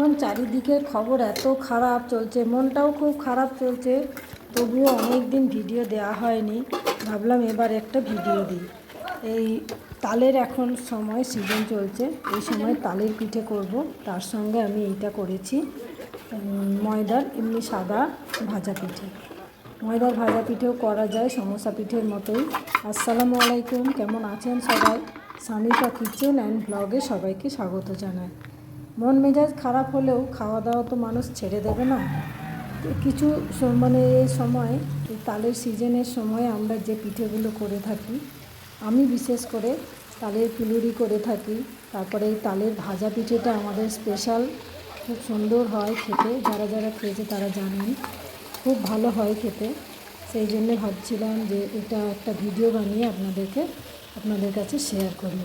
এখন চারিদিকের খবর এত খারাপ চলছে, মনটাও খুব খারাপ চলছে। তবুও অনেক দিন ভিডিও দেওয়া হয়নি। ভাবলাম এবার একটা ভিডিও দিই। এই তালের এখন সময় সিজন চলছে, এই সময় তালের পিঠে করব। তার সঙ্গে আমি এইটা করেছি ময়দার এমনি সাদা ভাজা পিঠে। ময়দার ভাজা পিঠেও করা যায়, সমোসা পিঠের মতোই। আসসালামু আলাইকুম, কেমন আছেন সবাই? সানিকা কিচেন অ্যান্ড ব্লগে সবাইকে স্বাগত জানাই। মন মেজাজ খারাপ হলেও খাওয়া দাওয়া তো মানুষ ছেড়ে দেবে না। কিছু মানে এই সময় তালের সিজনের সময় আমরা যে পিঠেগুলো করে থাকি, আমি বিশেষ করে তালের পিলুরি করে থাকি, তারপরে এই তালের ভাজা পিঠেটা আমাদের স্পেশাল খুব সুন্দর হয় খেতে, যারা যারা খেয়েছে তারা জানেন, খুব ভালো হয় খেতে। সেই জন্য ভাবছিলাম যে এটা একটা ভিডিও বানিয়ে আপনাদেরকে, আপনাদের কাছে শেয়ার করি।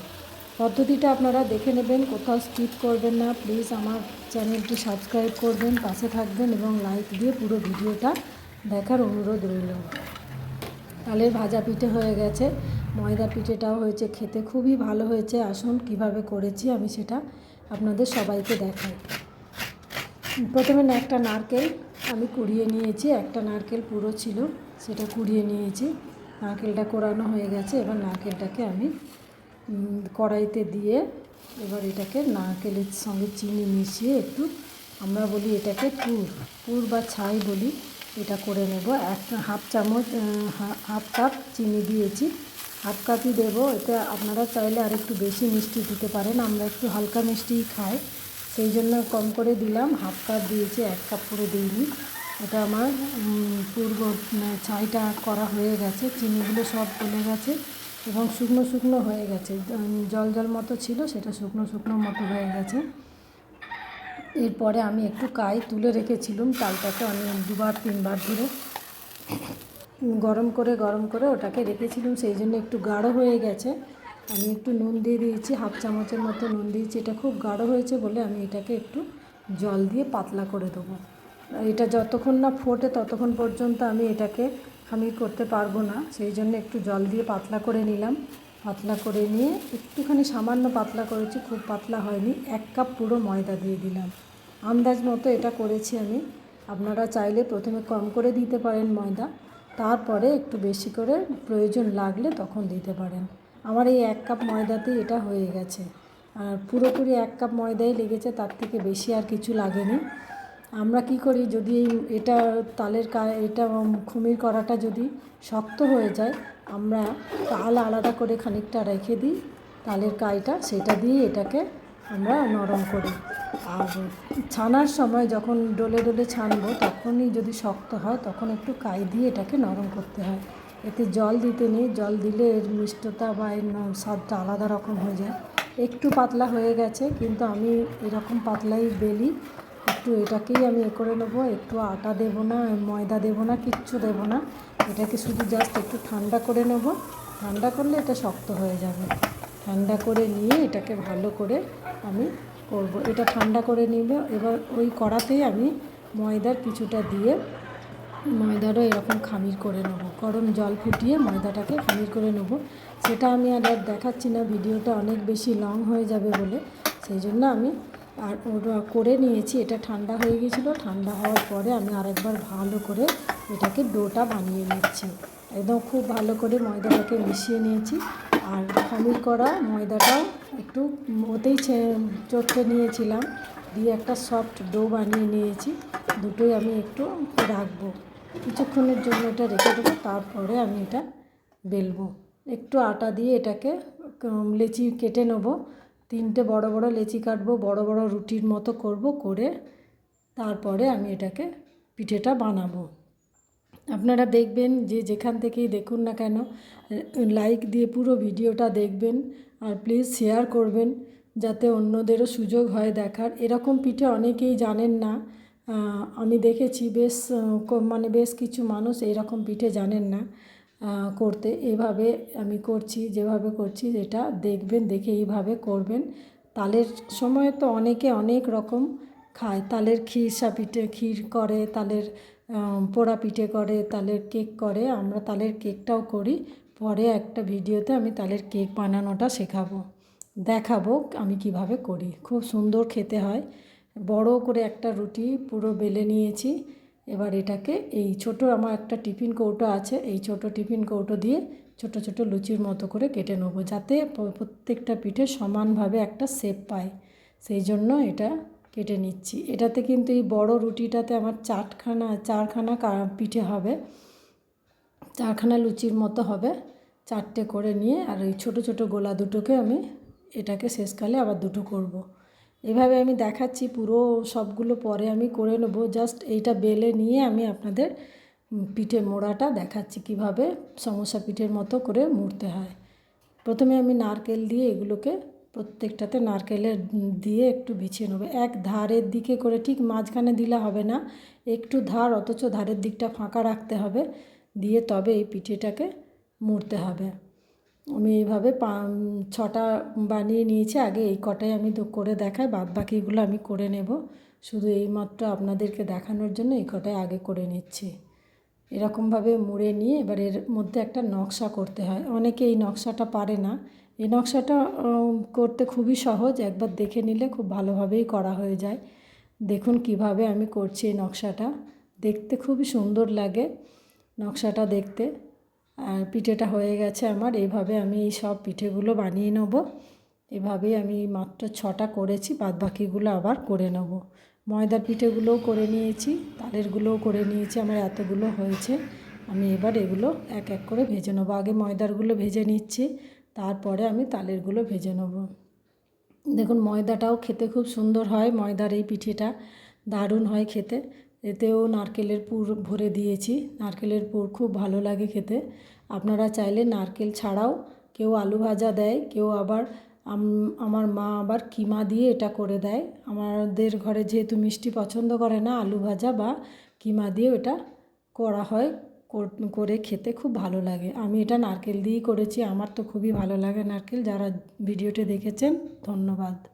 পদ্ধতিটা আপনারা দেখে নেবেন, কোথাও স্কিপ করবেন না। প্লিজ আমার চ্যানেলটি সাবস্ক্রাইব করবেন, পাশে থাকবেন এবং লাইক দিয়ে পুরো ভিডিওটা দেখার অনুরোধ রইল। তালের ভাজা পিঠে হয়ে গেছে। ময়দা পিঠেটাও হয়েছে খেতে। খুবই ভালো হয়েছে। আসুন কীভাবে করেছি আমি সেটা আপনাদের সবাইকে দেখাই। প্রথমে একটা নারকেল আমি কুড়িয়ে নিয়েছি। একটা নারকেল পুরো ছিল, সেটা কুড়িয়ে নিয়েছি। নারকেলটা কোরানো হয়ে গেছে। এবার নারকেলটাকে আমি কড়াইতে দিয়ে এবার এটাকে নারকেলের সঙ্গে চিনি মিশিয়ে একটু, আমরা বলি এটাকে পুর পুর বা ছাই বলি, এটা করে নেব। একটা হাফ চামচ হাফ কাপ চিনি দিয়েছি। হাফ কাপই দেবো, এটা আপনারা চাইলে আর একটু বেশি মিষ্টি দিতে পারেন, আমরা একটু হালকা মিষ্টিই খাই। সেই জন্য কম করে দিলাম, হাফ কাপ দিয়েছি, এক কাপ পুরো দিইনি। এটা আমার পূর্ব ছাইটা করা হয়ে গেছে, চিনিগুলো সব গলে গেছে। এবং শুকনো শুকনো হয়ে গেছে। জল জল মতো ছিল, সেটা শুকনো শুকনো মতো হয়ে গেছে। এরপরে আমি একটু কাই তুলে রেখেছিলাম, চালটাকে আমি দুবার, তিনবার ধরে গরম করে গরম করে ওটাকে রেখেছিলাম। সেই জন্য একটু গাঢ় হয়ে গেছে। আমি একটু নুন দিয়ে দিয়েছি, হাফ চামচের মতো নুন দিয়েছি। এটা খুব গাঢ় হয়েছে বলে আমি এটাকে একটু জল দিয়ে পাতলা করে দেবো। এটা যতক্ষণ না ফোটে ততক্ষণ পর্যন্ত আমি এটাকে খামির করতে পারব না, সেই জন্য একটু জল দিয়ে পাতলা করে নিলাম। পাতলা করে নিয়ে একটুখানি সামান্য পাতলা করেছি, খুব পাতলা হয়নি, এক কাপ পুরো ময়দা দিয়ে দিলাম। আন্দাজ মতো এটা করেছি আমি। আপনারা চাইলে প্রথমে কম করে দিতে পারেন ময়দা, তারপরে একটু বেশি করে প্রয়োজন লাগলে তখন দিতে পারেন। আমার এই এক কাপ ময়দাতেই এটা হয়ে গেছে। আর পুরোপুরি এক কাপ ময়দাই লেগেছে, তার থেকে বেশি আর কিছু লাগেনি। আমরা কি করি যদি এটা তালের কা, এটা খুমির করাটা যদি শক্ত হয়ে যায়, আমরা তাল আলাদা করে খানিকটা রেখে দিই, তালের কাইটা সেটা দিয়ে এটাকে আমরা নরম করি। আর ছানার সময় যখন ডলে ডলে ছানবো, তখনই যদি শক্ত হয়, তখন একটু কাই দিয়ে এটাকে নরম করতে হয়। এতে জল দিতে নেই, জল দিলে এর মিষ্টতা বা এর স্বাদটা আলাদা রকম হয়ে যায়। একটু পাতলা হয়ে গেছে, কিন্তু আমি এরকম পাতলাই বেলি একটু এটাকেই আমি এ করে নেব। একটু আটা দেবো না, ময়দা দেবো না, কিচ্ছু দেবো না। এটাকে শুধু জাস্ট একটু ঠান্ডা করে নেব। ঠান্ডা করলে এটা শক্ত হয়ে যাবে। ঠান্ডা করে নিয়ে এটাকে ভালো করে আমি করব। এটা ঠান্ডা করে নিবে এবার ওই কড়াতেই আমি ময়দার কিছুটা দিয়ে ময়দারও এরকম খামির করে নেব। গরম জল ফুটিয়ে ময়দাটাকে খামির করে নেব। সেটা আমি আর আর দেখাচ্ছি না, ভিডিওটা অনেক বেশি লং হয়ে যাবে বলে। সেই জন্য আমি আর ওটা করে নিয়েছি, এটা ঠান্ডা হয়ে গেছিল ঠান্ডা হওয়ার পরে আমি আরেকবার ভালো করে এটাকে ডোটা বানিয়ে নিচ্ছি। একদম খুব ভালো করে ময়দাটাকে মিশিয়ে নিয়েছি। আর খামির করা ময়দাটাও একটু ওতেই চটকে নিয়েছিলাম। দিয়ে একটা সফট ডো বানিয়ে নিয়েছি। দুটোই আমি একটু রাখব। কিছুক্ষণের জন্য এটা রেখে দেবো, তারপরে আমি এটা বেলবো। একটু আটা দিয়ে এটাকে লেচি কেটে নেব। তিনটে বড় বড় লেচি কাটবো, বড় বড় রুটির মতো করব, করে তারপরে আমি এটাকে পিঠেটা বানাবো। আপনারা দেখবেন যে যেখান থেকেই দেখুন না কেন লাইক দিয়ে পুরো ভিডিওটা দেখবেন আর প্লিজ শেয়ার করবেন যাতে অন্যদেরও সুযোগ হয় দেখার। এরকম পিঠে অনেকেই জানেন না আমি দেখেছি বেশ মানে বেশ কিছু মানুষ এরকম পিঠে জানেন না। করতে। এভাবে আমি করছি, যেভাবে করছি এটা দেখবেন, দেখে এইভাবে করবেন। তালের সময় তো অনেকে অনেক রকম খায়। তালের খিরসা পিঠে ক্ষীর করে, তালের পোড়া পিঠে করে, তালের কেক করে। আমরা তালের কেকটাও করি। পরে একটা ভিডিওতে আমি তালের কেক বানানোটা শেখাবো, দেখাবো আমি কীভাবে করি। খুব সুন্দর খেতে হয়। বড় করে একটা রুটি পুরো বেলে নিয়েছি। এবার এটাকে এই ছোট আমার একটা টিফিন কৌটো আছে, এই ছোট টিফিন কৌটো দিয়ে ছোট ছোট লুচির মতো করে কেটে নেব, যাতে প্রত্যেকটা পিঠে সমানভাবে একটা শেপ পায়। সেই জন্য এটা কেটে নিচ্ছি। এটাতে কিন্তু এই বড় রুটিটাতে আমার চারখানা চারখানা পিঠে হবে। চারখানা লুচির মতো হবে। চারটে করে নিয়ে আর ওই ছোটো ছোটো গোলা দুটোকে আমি এটাকে শেষকালে আবার দুটো করব। এভাবে আমি দেখাচ্ছি পুরো সবগুলো পরে আমি করে নেব। জাস্ট এইটা বেলে নিয়ে আমি আপনাদের পিঠে মোড়াটা দেখাচ্ছি কীভাবে সমস্যা পিঠের মতো করে মুড়তে হয়। প্রথমে আমি নারকেল দিয়ে এগুলোকে প্রত্যেকটাতে নারকেলের দিয়ে একটু বিছিয়ে নেব। এক ধারের দিকে করে ঠিক মাঝখানে দিলে হবে না, একটু ধার অথচ ধারের দিকটা ফাঁকা রাখতে হবে, দিয়ে তবে এই পিঠেটাকে মুড়তে হবে। আমি এইভাবে পা ছটা বানিয়ে নিয়েছি। আগে এই কটাই আমি করে দেখাই বাদ বাকিগুলো আমি করে নেব। শুধু এইমাত্র আপনাদেরকে দেখানোর জন্য এই কটাই আগে করে নিচ্ছি। এরকমভাবে মুড়ে নিয়ে এবার এর মধ্যে একটা নকশা করতে হয়। অনেকে এই নকশাটা পারে না। এই নকশাটা করতে খুবই সহজ। একবার দেখে নিলে খুব ভালোভাবেই করা হয়ে যায়। দেখুন কীভাবে আমি করছি এই নকশাটা। দেখতে খুবই সুন্দর লাগে নকশাটা দেখতে। আর পিঠেটা হয়ে গেছে আমার এইভাবে আমি এই সব পিঠেগুলো বানিয়ে নেব। এভাবেই আমি মাত্র ছটা করেছি বাদ বাকিগুলো আবার করে নেব। ময়দার পিঠেগুলোও করে নিয়েছি, তালেরগুলোও করে নিয়েছি, আমার এতগুলো হয়েছে। আমি এবার এগুলো এক এক করে ভেজে নেব। আগে ময়দারগুলো ভেজে নিচ্ছি, তারপরে আমি তালেরগুলো ভেজে নেব। দেখুন, ময়দাটাও খেতে খুব সুন্দর হয়, ময়দার এই পিঠেটা দারুণ হয় খেতে। এতেও নারকেলের পুর ভরে দিয়েছি। নারকেলের পুর খুব ভালো লাগে খেতে। আপনারা চাইলে নারকেল ছাড়াও কেউ আলু ভাজা দেয়, কেউ আবার আমার মা আবার কিমা দিয়ে এটা করে দেয়। আমাদের ঘরে যেহেতু মিষ্টি পছন্দ করে না, আলু ভাজা বা কিমা দিয়ে এটা করা হয় কর- খেতে খুব ভালো লাগে। আমি এটা নারকেল দিয়েই করেছি, আমার তো খুবই ভালো লাগে নারকেল। যারা ভিডিওটি দেখেছেন, ধন্যবাদ।